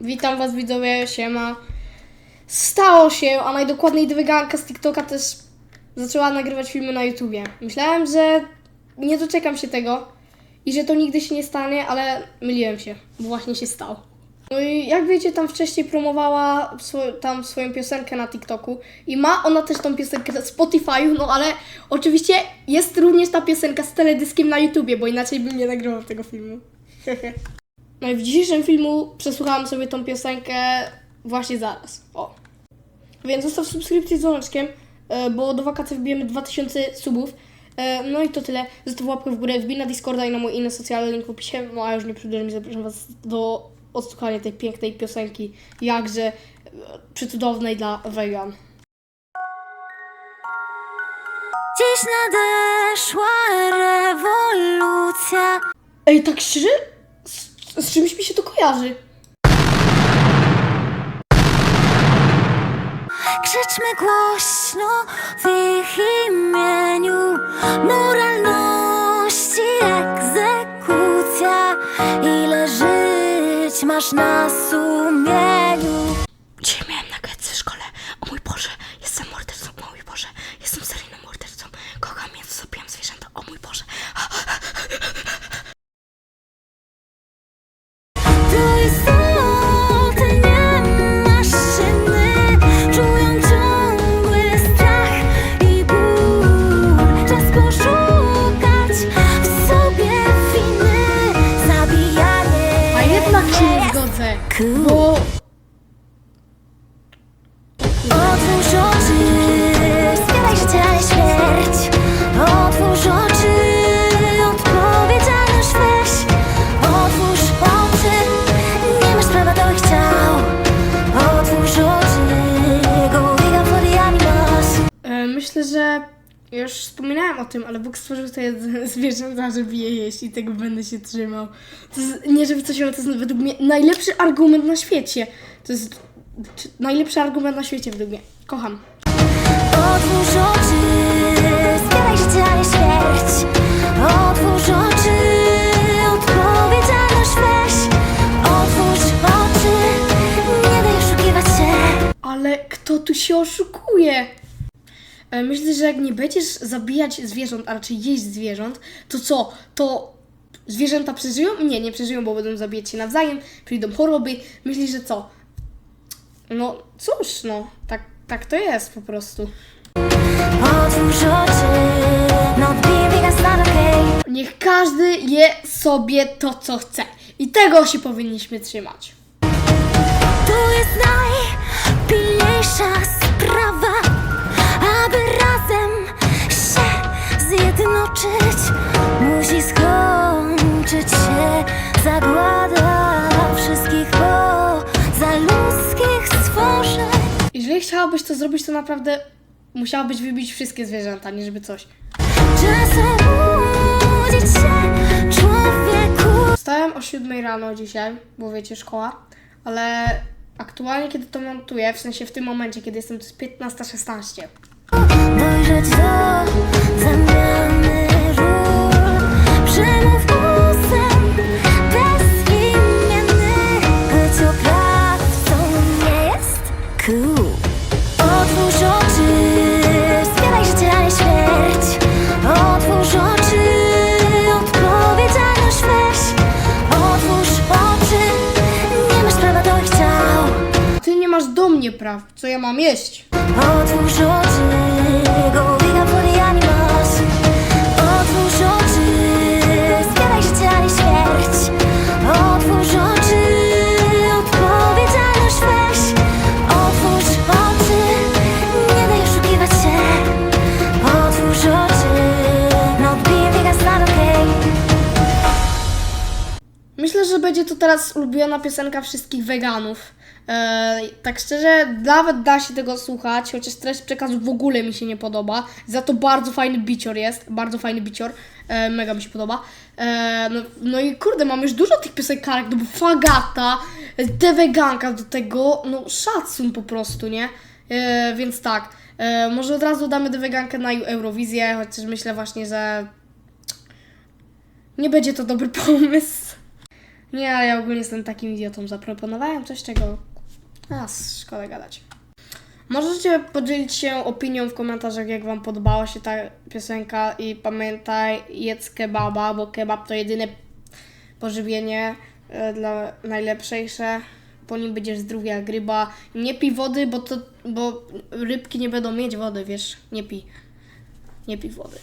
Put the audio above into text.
Witam was widzowie, siema. Stało się, a najdokładniej dyweganka z TikToka też zaczęła nagrywać filmy na YouTubie. Myślałem, że nie doczekam się tego i że to nigdy się nie stanie, ale myliłem się, bo właśnie się stało. No i jak wiecie, tam wcześniej promowała tam swoją piosenkę na TikToku i ma ona też tą piosenkę na Spotify'u, no ale oczywiście jest również ta piosenka z teledyskiem na YouTubie, bo inaczej bym nie nagrywał tego filmu. No i w dzisiejszym filmu przesłuchałam sobie tą piosenkę właśnie zaraz. O. Więc zostaw subskrypcję z dzwoneczkiem, e, bo do wakacji wbijemy 2000 subów. E, No i to tyle. Zostaw łapkę w górę, wbij na Discorda i na mój inny socjalny link w opisie. No a już nie przedłużam zapraszam Was do odsłuchania tej pięknej piosenki, jakże e, przecudownej dla wegan. Dziś nadeszła rewolucja. Ej, tak szczerze? Z, czymś mi się to kojarzy. Krzyczmy głośno w ich imieniu. Moralności egzekucja. Ile żyć masz na sumieniu? Bo Otwórz oczy, zbieraj życie, śmierć. Otwórz oczy, odpowiedzialność weź. Otwórz oczy, nie masz prawa do ich ciał. Otwórz oczy, go animals. e, myślę, że już wspominałem o tym, ale Bóg stworzył z- zwierzęta, żeby je jeść i tego będę się trzymał. To jest, nie żeby coś, ale to jest według mnie najlepszy argument na świecie. To jest najlepszy argument na świecie według mnie. Kocham. Otwórz oczy, zbieraj życie, ale śmierć. Otwórz oczy, odpowiedzialność weź. Otwórz oczy, nie daj oszukiwać się. Ale kto tu się oszukuje? E, Myślę, że jak nie będziesz zabijać zwierząt, a raczej jeść zwierząt, to co? To zwierzęta przeżyją? Nie, nie przeżyją, bo będą zabijać się nawzajem, przyjdą choroby. Myślisz, że co? No cóż, no, tak, tak to jest po prostu. Otwórz oczy. Niech każdy je sobie to, co chce. I tego się powinniśmy trzymać. To jest najpilniejsza chciałabyś to zrobić, to naprawdę musiałabyś wybić wszystkie zwierzęta, nie żeby coś. Czas obudzić się, człowieku. Wstałem o 7 rano dzisiaj, bo wiecie, szkoła, ale aktualnie kiedy to montuję, w sensie w tym momencie, kiedy jestem, to jest 15.16. Dojrzeć do zamiany ról Przemów mnie praw, co ja mam jeść. To teraz ulubiona piosenka wszystkich weganów. Eee, tak szczerze, nawet da się tego słuchać, chociaż treść przekazu w ogóle mi się nie podoba. Za to bardzo fajny bicior jest, bardzo fajny bicior, eee, mega mi się podoba. Eee, no, no i kurde, mam już dużo tych piosenkarek, no bo Fagata, te weganka do tego, no szacun po prostu, nie? Więc tak, może od razu damy dewegankę na Eurowizję, chociaż myślę właśnie, że nie będzie to dobry pomysł. Nie, ale ja ogólnie jestem takim idiotą. Zaproponowałem coś, czego... A, szkoda gadać. Możecie podzielić się opinią w komentarzach, jak Wam podobała się ta piosenka i pamiętaj, jedz kebaba, bo kebab to jedyne pożywienie e, dla najlepszejsze. Po nim będziesz zdrowy jak ryba. Nie pij wody, bo to, bo rybki nie będą mieć wody, wiesz? Nie pij. Nie pij wody.